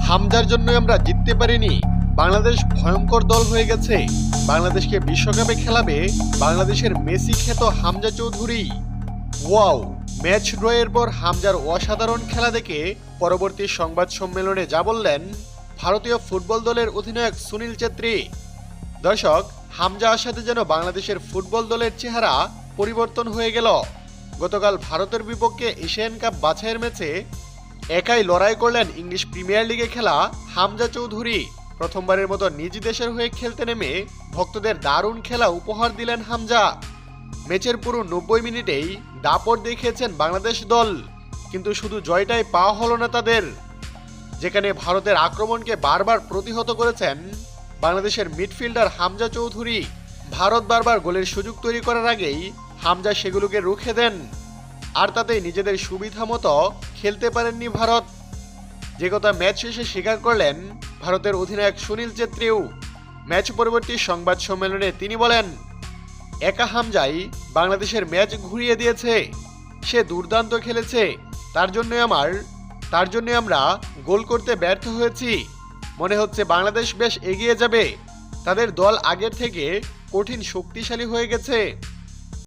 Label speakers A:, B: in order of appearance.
A: হামজার জন্য আমরা জিততে পারিনি। বাংলাদেশ ভয়ঙ্কর দল হয়ে গেছে। বাংলাদেশকে বিশ্বকাপে খেলাবে বাংলাদেশের মেসি খ্যাত হামজা চৌধুরী। ওয়াও, ম্যাচ ড্রয়ের পর হামজার অসাধারণ খেলা দেখে পরবর্তী সংবাদ সম্মেলনে যা বললেন ভারতীয় ফুটবল দলের অধিনায়ক সুনীল ছেত্রী। দর্শক, হামজা আসাতে যেন বাংলাদেশের ফুটবল দলের চেহারা পরিবর্তন হয়ে গেল। গতকাল ভারতের বিপক্ষে এশিয়ান কাপ বাছাইয়ের ম্যাচে একাই লড়াই করলেন ইংলিশ প্রিমিয়ার লিগে খেলা হামজা চৌধুরী। প্রথমবারের মতো নিজ দেশের হয়ে খেলতে নেমে ভক্তদের দারুণ খেলা উপহার দিলেন হামজা। ম্যাচের পুরো নব্বই মিনিটেই দাপট দেখিয়েছেন বাংলাদেশ দল, কিন্তু শুধু জয়টাই পাওয়া হলো না তাদের। যেখানে ভারতের আক্রমণকে বারবার প্রতিহত করেছেন বাংলাদেশের মিডফিল্ডার হামজা চৌধুরী। ভারত বারবার গোলের সুযোগ তৈরি করার আগেই হামজা সেগুলোকে রুখে দেন। আর তাতে নিজেদের সুবিধা মতো খেলতে পারেননি ভারত। যে কথা ম্যাচ শেষে স্বীকার করলেন ভারতের অধিনায়ক সুনীল ছেত্রীও ম্যাচ পরবর্তী সংবাদ সম্মেলনে তিনি বলেন, একা হামজাই বাংলাদেশের ম্যাচ ঘুরিয়ে দিয়েছে। সে দুর্দান্ত খেলেছে। তার জন্য আমার, তার জন্য আমরা গোল করতে ব্যর্থ হয়েছি। মনে হচ্ছে বাংলাদেশ বেশ এগিয়ে যাবে। তাদের দল আগের থেকে কঠিন শক্তিশালী হয়ে গেছে।